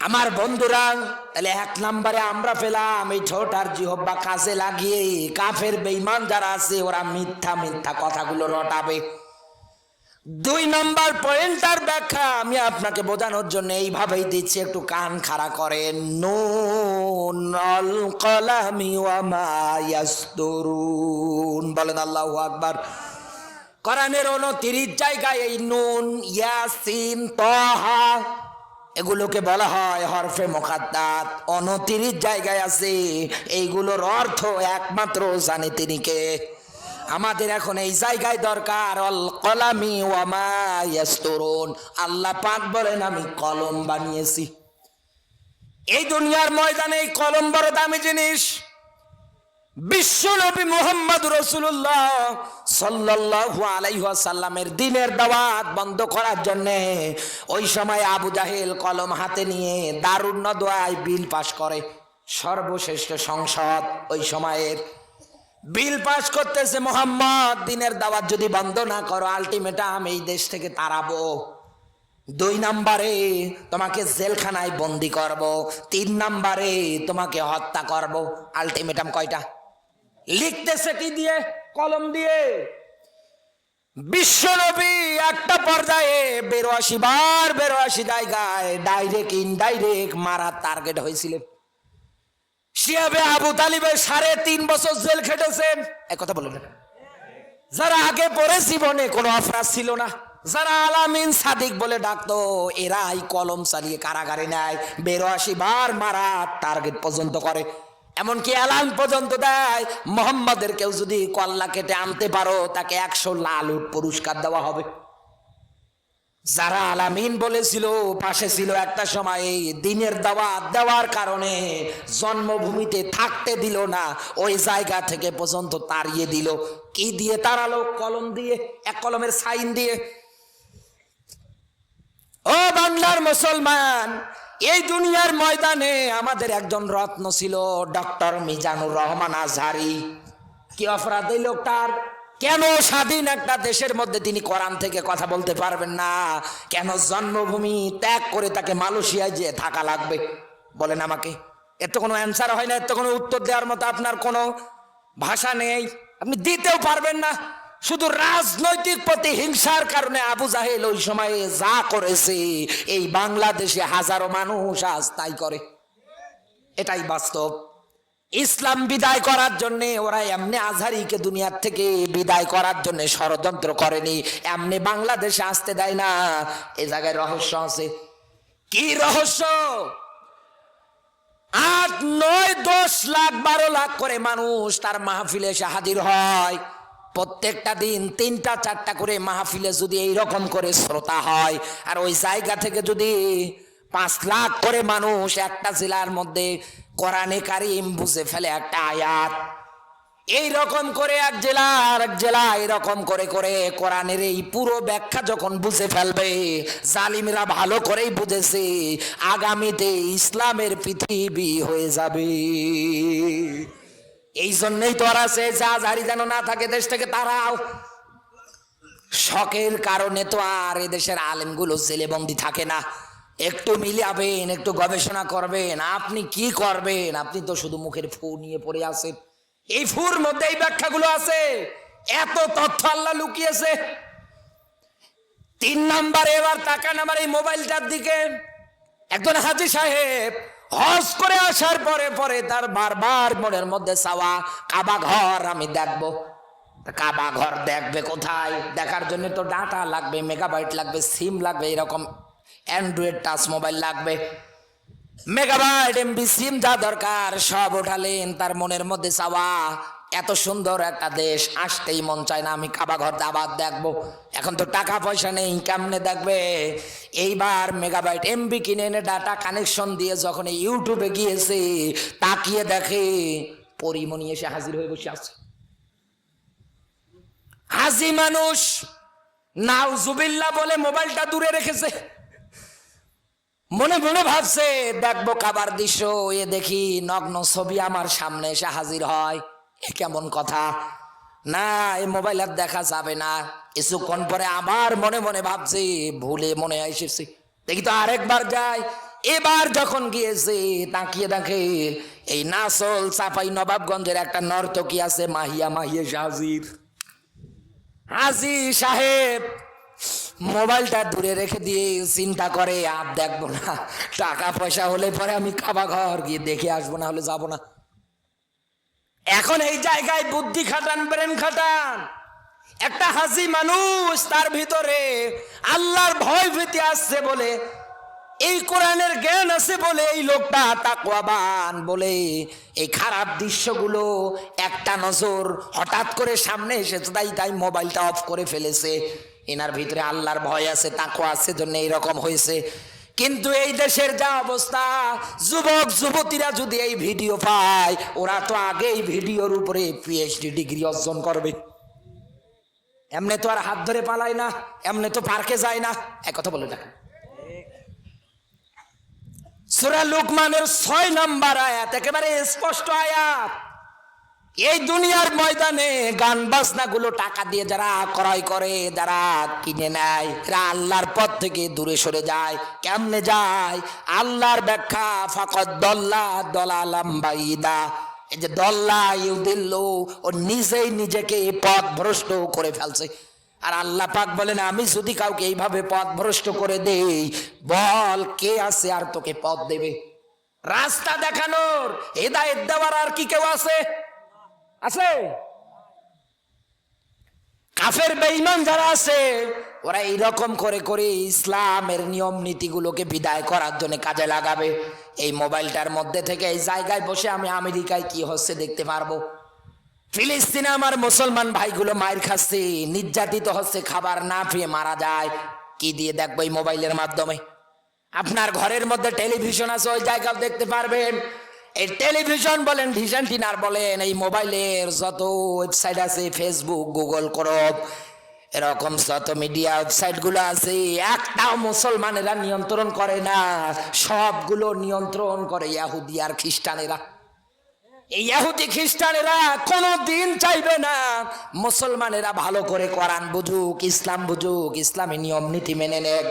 আমার বন্ধুরা, তাহলে এক নম্বরে আমরা পেলাম এই ঠোঁট আর জিহব্বা কাজে লাগিয়ে। কাফের বেইমান যারা আছে, ওরা মিথ্যা মিথ্যা কথাগুলো রটাবে। দুই নম্বর পয়েন্টার ব্যাখ্যা আমি আপনাকে বোঝানোর জন্য এইভাবেই দিচ্ছি, একটু কান খাড়া করেন। নুন কলামি ওয়া মা ইয়াসতুরুন। বলেন আল্লাহু আকবার। কোরআনের উনতিরিশ জায়গায় এই নুন, ইয়াসিন, তহা এগুলোকে বলা হয় হরফে মোকাদ্দাত অনতিরিশ জায়গায় আছে। এইগুলোর অর্থ একমাত্র জানে তিনি কে। আমাদের এখন এই জায়গায় দরকার। অল কলামি ওয়ামাইয়াস্তরুন আল্লাহ পাক বলেন, আমি কলম বানিয়েছি। এই দুনিয়ার ময়দানে এই কলম বড় দামি জিনিস। বিশ্বনবী মোহাম্মদ রসুল্লাহ সাল্লাল্লাহু আলাইহি সাল্লামের দিনের দাওয়াত বন্ধ করার জন্য ওই সময় আবু জাহেল কলম হাতে নিয়ে দারুণ নদোয়ায় বিল পাশ করে। সর্বশ্রেষ্ঠ সংসদ ওই সময়ের। বিল পাস করতেছে মোহাম্মদ, দিনের দাওয়াত যদি বন্ধ না করো আলটিমেটাম এই দেশ থেকে তাড়াবো। দুই নাম্বারে তোমাকে জেলখানায় বন্দি করব। তিন নাম্বারে তোমাকে হত্যা করব। আলটিমেটাম কয়টা? লিখতেছে কি দিয়ে, কলম দিয়ে। বিশ্বনবী একটা পর্যায়ে বেরোয়াশি বার বেরোয়াশি জায়গায় ডাইরেক্ট ইনডাইরেক্ট মারার টার্গেট হয়েছিলেন। শিয়াবে আবু তালিবের সাড়ে তিন বছর জেল খেটেছেন এক কথা বললেন যারা আগে পরে জীবনে কোনো অপরাধ ছিল না, যারা আলামিন সাদিক বলে ডাকতো, এরাই কলম চালিয়ে কারাগারে নেয় বেরোয়াশি বার মারা টার্গেট পর্যন্ত করে। এমনকি অ্যালার্ম পর্যন্ত দেয়, মোহাম্মদের কেউ যদি কল্লা কেটে আনতে পারো, তাকে একশো লাল উট পুরস্কার দেওয়া হবে। যারা আলামিন বলেছিল, পাশে ছিল একটা সময় দিনের দাওয়াত দেওয়ার কারণে জন্মভূমিতে থাকতে দিল না, ওই জায়গা থেকে পর্যন্ত তাড়িয়ে দিল। কি দিয়ে তাড়ালো? কলম দিয়ে, এক কলমের সাইন দিয়ে। ও বাংলার মুসলমান এই দুনিয়ার ময়দানে আমাদের একজন রত্ন ছিল ডক্টর মিজানুর রহমান আজহারি। কি অপরাধ এই লোকটার? কেন স্বাধীন একটা দেশের মধ্যে তিনি কোরআন থেকে কথা বলতে পারবেন না? কেন জন্মভূমি ত্যাগ করে তাকে মালয়েশিয়ায় যেয়ে থাকা লাগবে? বলেন আমাকে। এর তো কোনো অ্যান্সার হয় না, এর তো কোনো উত্তর দেওয়ার মতো আপনার কোনো ভাষা নেই। আপনি দিতেও পারবেন না। শুধু রাজনৈতিক প্রতিহিংসার কারণে আবু জাহেল ওই সময়ে যা করেছে, এই বাংলাদেশে হাজারো মানুষ আজ তাই করে। এটাই বাস্তব। ইসলাম বিদায় করার জন্য ওরা এমনি আজহারিকে দুনিয়ার থেকে বিদায় করার জন্য ষড়যন্ত্র করেনি, এমনি বাংলাদেশে আসতে দেয় না। এ জায়গায় রহস্য আছে। কি রহস্য? আট, নয়, দশ লাখ, বারো লাখ করে মানুষ তার মাহফিলে এসে হাজির হয়। প্রত্যেকটা দিন তিনটা, চারটা করে মাহফিলে যদি এই রকম করে শ্রোতা হয়, আর ওই জায়গা থেকে যদি পাঁচ লাখ করে মানুষ একটা জেলার মধ্যে কোরআনে কারিম বুঝে ফেলে একটা আয়াত এই রকম করে এক জেলা আর এক জেলা এরকম করে করে কোরআনের এই পুরো ব্যাখ্যা যখন বুঝে ফেলবে, জালিমরা ভালো করেই বুঝেছে, আগামীতে ইসলামের পৃথিবী হয়ে যাবে। এই জন্যই তো সে যা জারি যেন না থাকে দেশ থেকে তারাও। শখের কারণে তো আর এদেশের আলেমগুলো জেলে বন্দি থাকে না। একটু মিলাবেন, একটু গবেষণা করবেন, আপনি কি করবেন? আপনি তো শুধু মুখের ফু নিয়ে পড়ে আছেন। এই ফুর মধ্যে এই ব্যাখ্যাগুলো আছে। এত তথ্য আল্লাহ লুকিয়েছে। তিন নাম্বারে এবার তাকান আমার এই মোবাইলটার দিকে। একজন হাজি সাহেব হজ করে আসার পরে পরে তার বারবার মনের মধ্যে চাওয়া, কাবা ঘর আমি দেখব। কাবা ঘর দেখবে কোথায়? দেখার জন্য তো ডাটা লাগবে মেগাবাইট লাগবে সিম লাগবে, এরকম অ্যান্ড্রয়েড টাচ মোবাইল লাগবে। মেগাবাইট এমবি সিম যা দরকার, সব ওঠালেন তার মনের মধ্যে চাওয়া। এত সুন্দর একটা দেশ, আসতেই মন চায় না, আমি কাবা ঘর আবার দেখব। এখন তো টাকা পয়সা নেই, কেমনে দেখবে? এইবার মেগাবাইট এমবি কিনে এনে ডাটা কানেকশন দিয়ে যখন ইউটিউবে গিয়েছে, তাকিয়ে দেখে পরিমণি এসে হাজির হয়ে বসে আছে। হাজি মানুষ নাউজুবিল্লা বলে মোবাইলটা দূরে রেখেছে। মনে মনে ভাবছে, দেখব কাবার দৃশ্য, এ দেখি নগ্ন ছবি আমার সামনে এসে হাজির হয়। কেমন কথা? না, এই মোবাইল আর দেখা যাবে না। কিছুক্ষণ পরে আবার মনে মনে ভাবছি, ভুলে মনে এসেছি। দেখি তো আরেকবার যাই। এবার যখন গিয়েছে, তাকিয়ে দেখে এই নাসল চাপাই নবাবগঞ্জের একটা নর্তকী আছে, মাহিয়া মাহিয়া হাজির। হাজি সাহেব, মোবাইলটা দূরে রেখে দিয়ে চিন্তা করে, আর দেখব না, টাকা পয়সা হলে পরে আমি খাবা ঘর গিয়ে দেখে আসব, না হলে যাব না। এখন এই জায়গায় বুদ্ধি খাটান ব্রেন খাটান। একটা হাসি মানুষ তার ভিতরে আল্লাহর ভয় ভীতি আসছে বলে, এই কোরআনের জ্ঞান আছে বলে, এই লোকটা তাকওয়াবান বলে, এই খারাপ দৃশ্যগুলো একটা নজর হঠাৎ করে সামনে এসেছে, তাই তাই মোবাইলটা অফ করে ফেলেছে। এনার ভিতরে আল্লাহর ভয় আছে, তাকওয়া আছে, জন্য এইরকম হয়েছে। কিন্তু এই দেশের যা অবস্থা, যুবক, যুবতীরা যদি এই ভিডিও পায়, ওরা তো আগেই ভিডিওর উপরে পিএইচডি ডিগ্রি অর্জন করবে। এমনি তো আর হাত ধরে পালায় না, এমনি তো পার্কে যায় না। এক কথা বলে দেখেন। সুরা লুকমানের ছয় নাম্বার আয়াত, একেবারে স্পষ্ট আয়াত। এই দুনিয়ার ময়দানে গান বাজনা গুলো টাকা দিয়ে যারা ক্রয় করে, যারা কিনে নেয়, এরা আল্লাহর পথ থেকে দূরে সরে যায়। কেমনে যায়? আল্লাহর ব্যাখ্যা ফাকত দল্লা দলালাম বাইদা। এই যে দল্লা ইউদিল্ল, ও নিজেই নিজেকে পথ ভ্রষ্ট করে ফেলছে। আর আল্লাহ পাক বলেন, আমি যদি কাউকে এইভাবে পথ ভ্রষ্ট করে দেই, বল কে আছে আর তোকে পথ দেবে? রাস্তা দেখানোর, হেদায়েত দেওয়ার আর কি কেউ আছে? আছে? কাফের বেঈমান যারা আছে, ওরা এইরকম করে করে ইসলামের নিয়ম নীতিগুলোকে বিদায় করার জন্য কাজে লাগাবে। এই মোবাইলটার মধ্যে থেকে এই জায়গায় বসে আমি আমেরিকায় কি হচ্ছে দেখতে পারব। ফিলিস্তিনে আমার মুসলমান ভাইগুলো মায়ের খাচ্ছে, নির্যাতিত হচ্ছে, খাবার না পেয়ে মারা যায়। কি দিয়ে দেখব এই মোবাইলের মাধ্যমে? আপনার ঘরের মধ্যে টেলিভিশন আছে, ওই জায়গাও দেখতে পারবেন। এই টেলিভিশন বলেন, ভিশন টিনার বলেন, এই মোবাইলের যত ওয়েবসাইট আছে ফেসবুক গুগল করব এরকম যত মিডিয়া ওয়েবসাইটগুলো আছে, একটাও মুসলমানেরা নিয়ন্ত্রণ করে না। সবগুলো নিয়ন্ত্রণ করে ইয়াহুদি আর খ্রিস্টানেরা। এই ইহুদি খ্রিস্টানেরা কোনো দিন চাইবে না মুসলমানেরা ভালো করে কোরআন বুঝুক, ইসলাম বুঝুক, ইসলামী নিয়ম, নীতি মেনে নেক।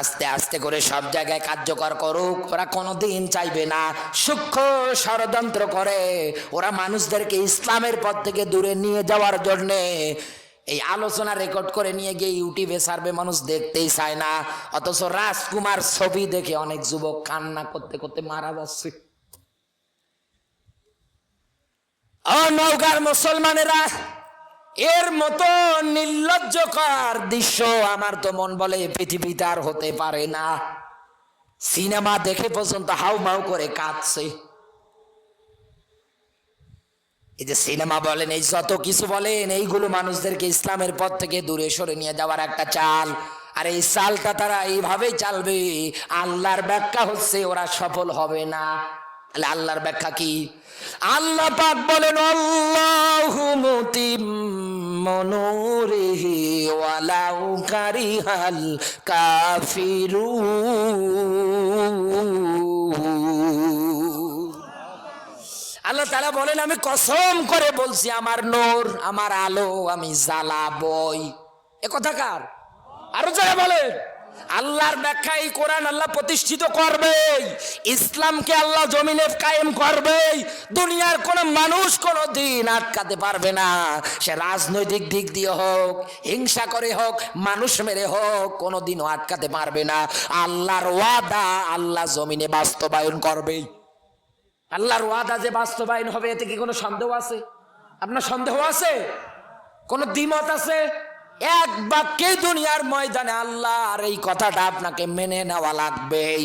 আস্তে আস্তে করে সব জায়গায় কার্যকর করুক। ওরা কোনো দিন চাইবে না। সূক্ষ্ম ষড়যন্ত্র করে। ওরা মানুষদেরকে ইসলামের পথ থেকে দূরে নিয়ে যাওয়ার জন্যে এই আলোচনা রেকর্ড করে নিয়ে গিয়ে ইউটিউবে সার্ভে মানুষ দেখতেই চায় না। অথচ রাজকুমার ছবি দেখে অনেক যুবক কান্না করতে করতে মারা যাচ্ছে। ও নৌকার মুসলমানেরা এর মতো নির্লজ্জকর দৃশ্য আমার তো মন বলে পৃথিবীতে আর হতে পারে না। সিনেমা দেখে পর্যন্ত হাউ মাউ করে কাঁদছে। এই যে সিনেমা বলেন, এই যত কিছু বলেন, এইগুলো মানুষদেরকে ইসলামের পথ থেকে দূরে সরে নিয়ে যাওয়ার একটা চাল। আর এই চালটা তারা এইভাবেই চালবে, আল্লাহর ব্যাখ্যা হচ্ছে ওরা সফল হবে না। তাহলে আল্লাহর ব্যাখ্যা কি? আল্লাহ পাক বলেন, আল্লাহু মুতিম্মনুরিহি ওয়ালাউ কারিহাল কাফিরু আল্লাহ তারা বলেন, আমি কসম করে বলছি, আমার নোর, আমার আলো, আমি জ্বালাবই। এ কথা কার? আরও যারা বলেন। আল্লাহর ব্যাখ্যা এই কোরআন আল্লাহ প্রতিষ্ঠিত করবে ইসলামকে আল্লাহ জমিনে কায়েম করবে দুনিয়ার কোন মানুষ কোন দিন আটকাতে পারবে না। সে রাজনৈতিক দিক দিয়ে হোক, হিংসা করে হোক, মানুষ মেরে হোক, কোনোদিনও আটকাতে পারবে না। আল্লাহর ওয়াদা আল্লাহ জমিনে বাস্তবায়ন করবে আল্লাহর ওয়াদা যে বাস্তবায়ন হবে, এতে কি কোনো সন্দেহ আছে? আপনার সন্দেহ আছে? কোনো দ্বিমত আছে? এক বাক্যে দুনিয়ার ময়দানে আল্লাহর এই কথাটা আপনাকে মেনে নেওয়া লাগবেই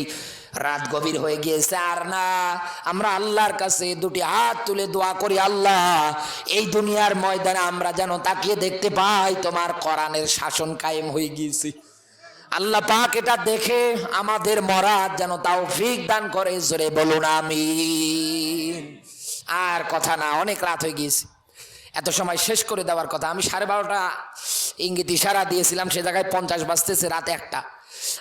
রাত গভীর হয়ে গিয়েছে, আর না, আমরা আল্লাহর কাছে দুটি হাত তুলে দোয়া করি, আল্লাহ, এই দুনিয়ার ময়দানে আমরা যেন তাকিয়ে দেখতে পাই, তোমার কোরআনের শাসন কায়েম হয়ে গিয়েছে। আল্লাহ পাক এটা দেখে আমাদের মরাদ যেন তাও ফিক দান করে, জোরে বলুন আমি আর কথা না, অনেক রাত হয়ে গিয়েছে। এত সময় শেষ করে দেওয়ার কথা। আমি সাড়ে বারোটা ইঙ্গিত ইশারা দিয়েছিলাম, সে জায়গায় পঞ্চাশ বাজতেছে রাত একটা।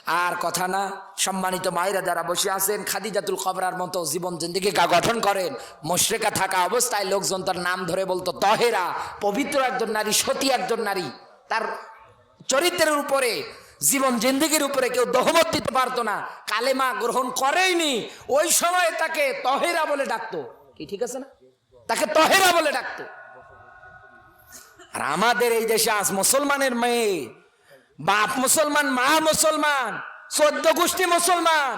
আর কথা না, সম্মানিত মায়েরা যারা বসে আছেন, খাদিজাতুল কবরার মতো জীবন জিন্দিগিকা গঠন করেন, মুশরেকা থাকা অবস্থায় লোকজন তার নাম ধরে বলতো, তহেরা, পবিত্র একজন নারী, সতী একজন নারী। তার চরিত্রের উপরে, জীবন জিন্দিগির উপরে কেউ দহমত দিতে পারতো না, কালেমা গ্রহণ করেইনি। ওই সময় তাকে তহেরা বলে ডাকতো। কি, ঠিক আছে না? তাকে তহেরা বলে ডাকতো। আর আমাদের এই দেশে আজ মুসলমানের মেয়ে, বাপ মুসলমান, মা মুসলমান, চোদ্দ গোষ্ঠী মুসলমান।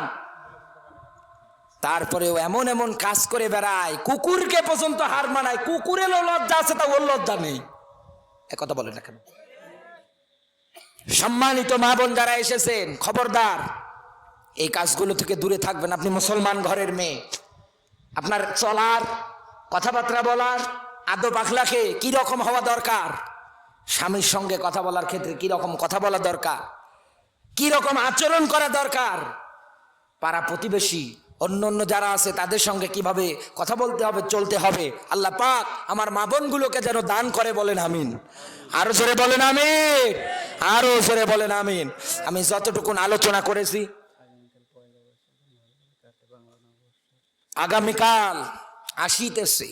তারপরেও এমন এমন কাজ করে বেড়ায়, কুকুরকে পর্যন্ত হার মানায়, কুকুরেরও লজ্জা আছে, তা ওর লজ্জা নেই। এ কথা বলে না কেন? সম্মানিত মা বোন যারা এসেছেন, খবরদার, এই কাজগুলো থেকে দূরে থাকবেন। আপনি মুসলমান ঘরের মেয়ে। আপনার চলার, কথাবার্তা বলার আদব আখলাকে কি রকম হওয়া দরকার? স্বামীর সঙ্গে কথা বলার ক্ষেত্রে কি রকম কথা বলা দরকার? কি রকম আচরণ করা দরকার? পাড়া প্রতিবেশী, অন্য অন্য যারা আছে, তাদের সঙ্গে কীভাবে কথা বলতে হবে, চলতে হবে? আল্লাহ পাক আমার মা বোনগুলোকে যেন দান করে বলেন আমিন। আরও জোরে বলেন আমিন। আরও জোরে বলেন আমিন। আমি যতটুকুন আলোচনা করেছি, আগামীকাল আসিতেছে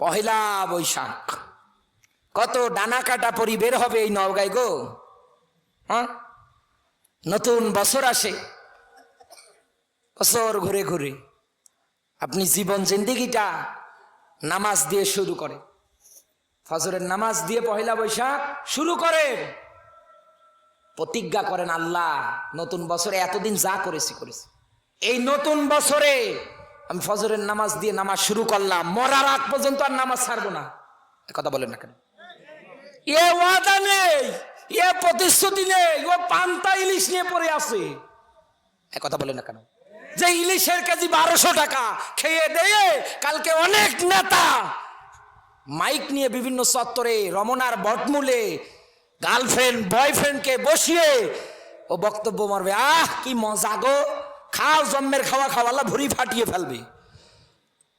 পহেলা বৈশাখ। কত ডানা কাটা পরি বের হবে এই নওগাঁয় গো। হ্যাঁ? নতুন বছর আসে। বছর ঘুরে ঘুরে। আপনি জীবন জিন্দিগিটা নামাজ দিয়ে শুরু করে ফজরের নামাজ দিয়ে পহেলা বৈশাখ শুরু করেন। প্রতিজ্ঞা করেন, আল্লাহ, নতুন বছরে এতদিন যা করেছি করেছি। এই নতুন বছরে আমি ফজরের নামাজ দিয়ে নামাজ শুরু করলাম, মরার আগ পর্যন্ত আর নামাজ ছাড়বো না। কথা বলেন না কেন? এ ওয়াদা নেই, এ প্রতিশ্রুতি নেই, ও পান্তা ইলিশ নিয়ে পড়ে আছে। এ কথা বলেন না কেন? যে ইলিশের কেজি বারোশো টাকা খেয়ে দিয়ে কালকে অনেক নেতা মাইক নিয়ে বিভিন্ন চত্বরে রমনার বটমূলে গার্লফ্রেন্ড, বয়ফ্রেন্ডকে বসিয়ে ও বক্তব্য মারবে, আহ, কি মজা গো। খাও জন্মের খাওয়া খাওয়ালা ভুড়ি ফাটিয়ে ফেলবে।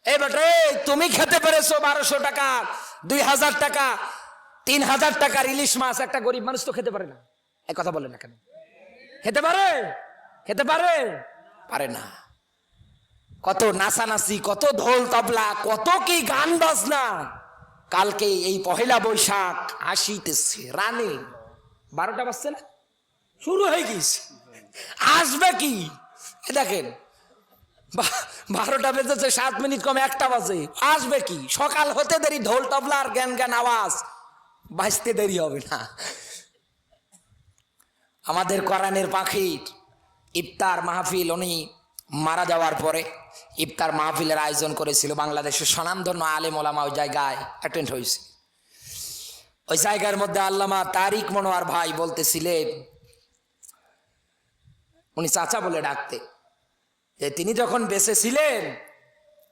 এই বেটে তুমি খেতে পেরেছ বারোশো টাকা, দুই হাজার টাকা, তিন হাজার টাকার ইলিশ মাছ, একটা গরিব মানুষ তো খেতে পারে না। এক কথা বলে না কেন? খেতে পারে? খেতে পারে? পারে না। কত নাচানাচি, কত ঢোল তবলা, কত কি গান বাজনা। কালকে এই পহেলা বৈশাখ, আসিতেছে, রানে। বারোটা বাজছে না? শুরু হয়ে গেছে আসবে কি? এ দেখেন বারোটা বেজেছে, সাত মিনিট কম একটা বাজে। আসবে কি? সকাল হতে দেরি, ঢোল তবলার জ্ঞান জ্ঞান, আওয়াজ। বাজতে দেরি হবে না। আমাদের কোরআনের পাখির ইফতার মাহফিল, উনি মারা যাওয়ার পরে ইফতার মাহফিলের আয়োজন করেছিল বাংলাদেশের স্বনামধন্য আলেম ওলামা ওই জায়গায় অ্যাটেন্ড হয়েছে। ওই জায়গার মধ্যে আল্লামা তারিক মনোয়ার ভাই বলতেছিলেন উনি চাচা বলে ডাকতে। যে তিনি যখন বেঁচে ছিলেন,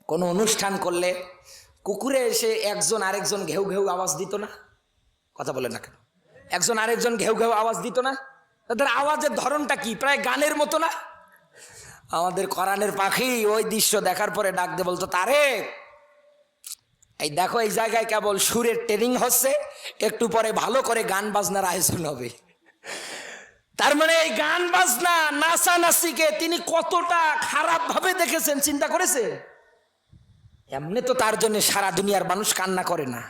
কোনো অনুষ্ঠান করলে কুকুরে এসে একজন আরেকজন ঘেউ ঘেউ আওয়াজ দিত না? কথা বলে না কেন? একজন আরেকজন ঘেউ ঘেউ আওয়াজ দিত না? তাদের আওয়াজের ধরনটা কি? প্রায় গানের মতো না? আমাদের করানের পাখি ওই দৃশ্য দেখার পরে ডাক দিয়ে বলতো, তারে, এই দেখো এই জায়গায় কেবল সুরের ট্রেনিং হচ্ছে, একটু পরে ভালো করে গান বাজনার আয়োজন হবে। তার মানে এই গান বাজনা নাচা নাচিকে তিনি কতটা খারাপ ভাবে দেখেছেন, চিন্তা করেছে? এমনি তো তার জন্য সারা দুনিয়ার মানুষ কান্না করে না।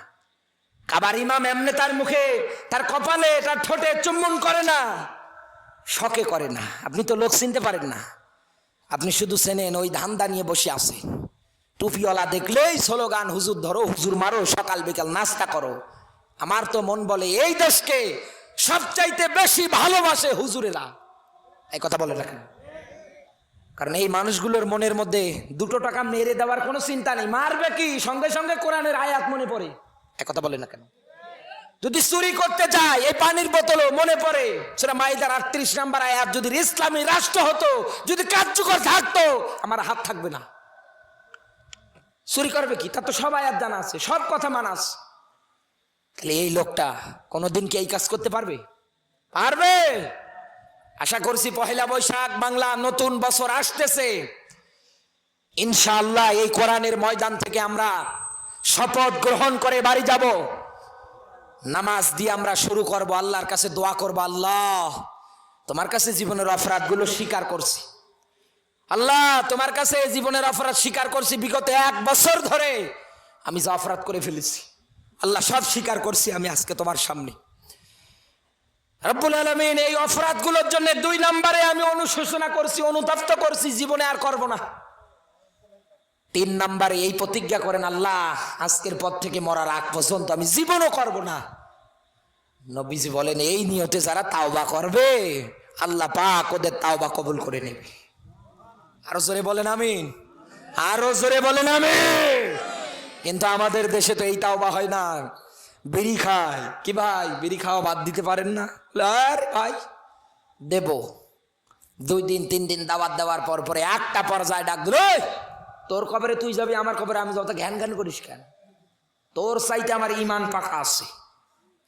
কাবার ইমাম এমনি তার মুখে, তার কপালে, তার ঠোঁটে চুম্বন করে না। শখে করে না। আপনি তো লোক চিনতে পারেন না। আপনি শুধু চেনেন, ওই ধান্দা নিয়ে বসে আছে। টুপিওয়ালা দেখলেই স্লোগান, হুজুর ধরো, হুজুর মারো, সকাল বিকাল নাস্তা করো। আমার তো মন বলে, এই দেশকে সবচাইতে বেশি ভালোবাসে হুজুরেরা। এই কথা বলে রাখেন কারণ এই মানুষগুলোর মনের মধ্যে দুটো টাকা মেরে দেওয়ার কোনো চিন্তা নেই। মারবে কি? সঙ্গে সঙ্গে কোরআনের আয়াত মনে পড়ে। কথা বলে না কেন? যদি চুরি করতে যায়, এই পানির বোতলও মনে পড়ে। সেটা মাইদার আটত্রিশ নাম্বার আয়াত, যদি ইসলামী রাষ্ট্র হতো, যদি কার্যকর থাকতো, আমার হাত থাকবে না। চুরি করবে কি? তার তো সব আয়াত জানা আছে, সব কথা মানাস তাহলে এই লোকটা কোনোদিন কি এই কাজ করতে পারবে? পারবে। আশা করছি পহেলা বৈশাখ বাংলা নতুন বছর আসতেছে। ইনশাআল্লাহ এই কোরআনের ময়দান থেকে আমরা শপথ গ্রহণ করে বাড়ি যাব। নামাজ দিয়ে আমরা শুরু করব, আল্লাহর কাছে দোয়া করব, আল্লাহ, তোমার কাছে জীবনের অপরাধগুলো স্বীকার করছি। আল্লাহ, তোমার কাছে জীবনের অপরাধ স্বীকার করছি, বিগত এক বছর ধরে আমি যা অপরাধ করে ফেলেছি। আল্লাহ সব স্বীকার করছি আমি আজকে তোমার সামনে। রব্বুল আলমিন এই অপরাধগুলোর জন্য দুই নম্বরে আমি অনুশোচনা করছি, অনুতপ্ত করছি, জীবনে আর করব না। তিন নম্বরে এই প্রতিজ্ঞা করেন, আল্লাহ, আজকের পর থেকে মরার আগ পর্যন্ত আমি জীবনও করব না। নবীজি বলেন, এই নিয়তে যারা তাওবা করবে, আল্লাহ পাক ওদের তাওবা কবুল করে নেবে। আরও জোরে বলেন আমিন। আরও জোরে বলেন আমিন। কিন্তু আমাদের দেশে তো এই তাওবা হয় না। বিড়ি খায়। কি ভাই? বিড়ি খাওয়া বাদ দিতে পারেন না? আর ভাই, দেব। দুই দিন, তিন দিন দাওয়াত দেওয়ার পর পরে একটা পর্যায়ে ডাক দিল তোর কবরে তুই যাবি, আমার কবরে আমি যত ঘ্যান ঘ্যান করিস কেন? তোর সাইতে আমার ইমান পাকা আছে।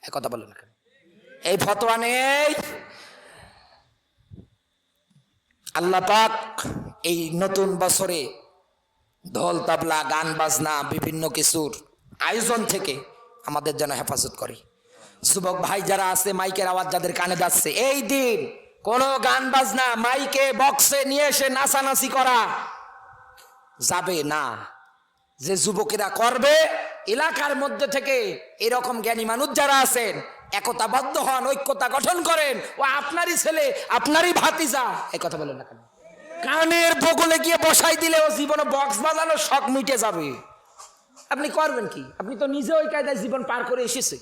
এক কথা বলেন কেন? এই ফতোয়া নেই। আল্লাহ পাক এই নতুন বছরে ঢোল, তাবলা, গান, বাজনা, বিভিন্ন কিছুর আয়োজন থেকে আমাদের যেন হেফাজত করে। যুবক ভাই যারা আছে, মাইকের আওয়াজ যাদের কানে যাচ্ছে, এই দিন কোনো গান, বাজনা, মাইকে, বক্সে নিয়ে এসে নাচানাচি করা যাবে না। যে যুবকেরা করবে, এলাকার মধ্যে থেকে এরকম জ্ঞানী মানুষ যারা আছেন, একতাবদ্ধ হন, ঐক্যতা গঠন করেন, ও আপনারই ছেলে, আপনারই ভাতিজা, এই কথা বলেন না কেন? কানের বগলে গিয়ে বসাই দিলে ও জীবনে বক্স বাজানোর শখ মিটে যাবে। আপনি করবেন কি? আপনি তো নিজে ওই কায়দায় জীবন পার করে এসেছে।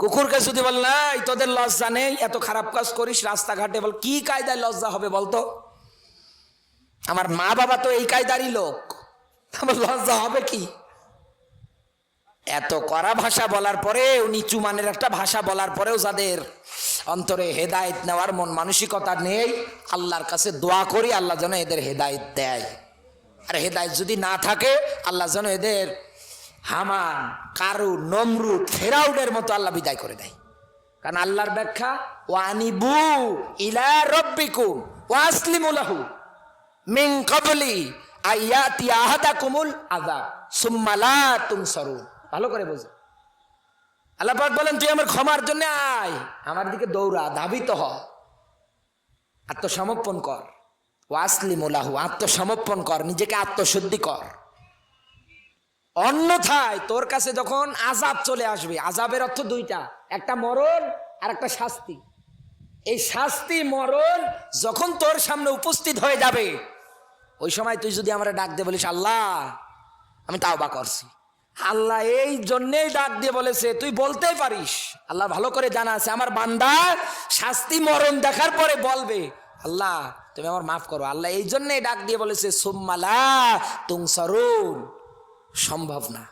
কুকুরকে যদি বল নাই তোদের লজ্জা নেই, এত খারাপ কাজ করিস রাস্তাঘাটে। বল, কি কায়দায় লজ্জা হবে বলতো আমার মা বাবা তো এই কায়দারই লোক। আমার লজ্জা হবে কি? এত কড়া ভাষা বলার পরেও নিচু মানের একটা ভাষা বলার পরেও যাদের অন্তরে হেদায়েত নেওয়ার মন মানসিকতা নেই, আল্লাহর কাছে দোয়া করি, আল্লাহ যেন এদের হেদায়েত দেয়। আর হেদায়েত যদি না থাকে, আল্লাহ যেন এদের হামান, কারু নমরুদ ফেরাউডের মতো আল্লাহ বিদায় করে দেয়। কারণ আল্লাহর ব্যাখ্যা, ওয়ানিবু ইলা রব্বিকুম ওয়াসলিমুলাহু মিন কাবলি আয়াতি আহাদাকুমুল আযাব, সুম্মা লা তুনসারুন। ভালো করে বোঝো। আল্লাহ পাক বলেন তুই আমার ক্ষমার জন্য আয়। আমার দিকে দৌড়া ধাবিত হ। আত্মসমর্পণ কর। ওয়াসলিমুলাহু আত্মসমর্পণ কর নিজেকে আত্মশুদ্ধি কর। অন্যথায় তোর কাছে যখন আজাব চলে আসবে আজাবের অর্থ দুইটা একটা মরণ আর একটা শাস্তি। এই শাস্তি মরণ যখন তোর সামনে উপস্থিত হয়ে যাবে ওই সময় তুই যদি আমরা ডাক দে বলিস আল্লাহ আমি তাও বা করছি। আল্লাহ এই জন্যেই ডাক দিয়ে বলেছে, তুই বলতেই পারিস। আল্লাহ ভালো করে জানা আছে, আমার বান্দা শাস্তি মরণ দেখার পরে বলবে। আল্লাহ, তুমি আমার মাফ করো। আল্লাহ এই জন্যই ডাক দিয়ে বলেছে সোম্মালা তুং সরুন সম্ভব না।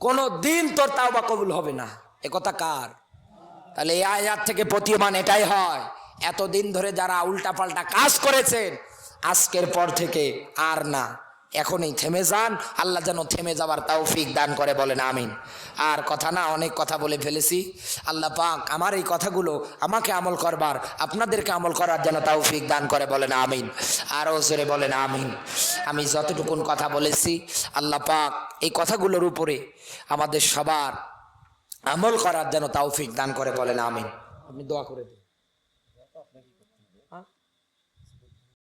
কোনো দিন তোর তাও বা কবুল হবে না। একথা কার? তাহলে এই আয়াত থেকে প্রতীয়মান এটাই হয়। এতদিন ধরে যারা উল্টাপাল্টা কাজ করেছেন, আজকের পর থেকে আর না। এখনই থেমে যান, আল্লাহ যেন থেমে যাবার তৌফিক দান করে বলেন, আমিন। আর কথা না, অনেক কথা বলে ফেলেছি। আল্লাহ পাক আমার এই কথাগুলো আমাকে আমল করবার, আপনাদেরকে আমল করার যেন তৌফিক দান করে বলেন, আমিন। আরও জোরে বলেন, আমিন। আমি যতটুকুন কথা বলেছি, আল্লাহ পাক এই কথাগুলোর উপরে আমাদের সবার আমল করার যেন তৌফিক দান করে বলেন, আমিন। আপনি দোয়া করে